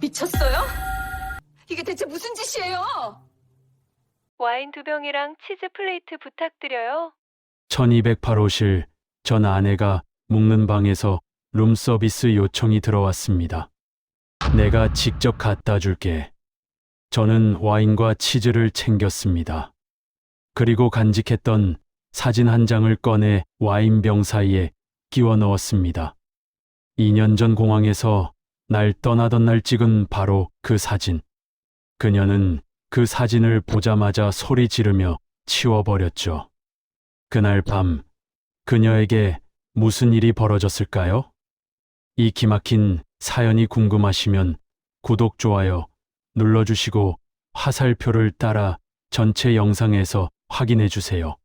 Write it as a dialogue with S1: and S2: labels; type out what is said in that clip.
S1: 미쳤어요? 이게 대체 무슨 짓이에요?
S2: 와인 두 병이랑 치즈 플레이트 부탁드려요.
S3: 1208호실 전 아내가 묵는 방에서 룸서비스 요청이 들어왔습니다. 내가 직접 갖다 줄게. 저는 와인과 치즈를 챙겼습니다. 그리고 간직했던 사진 한 장을 꺼내 와인병 사이에 끼워 넣었습니다. 2년 전 공항에서 날 떠나던 날 찍은 바로 그 사진. 그녀는 그 사진을 보자마자 소리 지르며 치워버렸죠. 그날 밤 그녀에게 무슨 일이 벌어졌을까요? 이 기막힌 사연이 궁금하시면 구독, 좋아요 눌러주시고 화살표를 따라 전체 영상에서 확인해 주세요.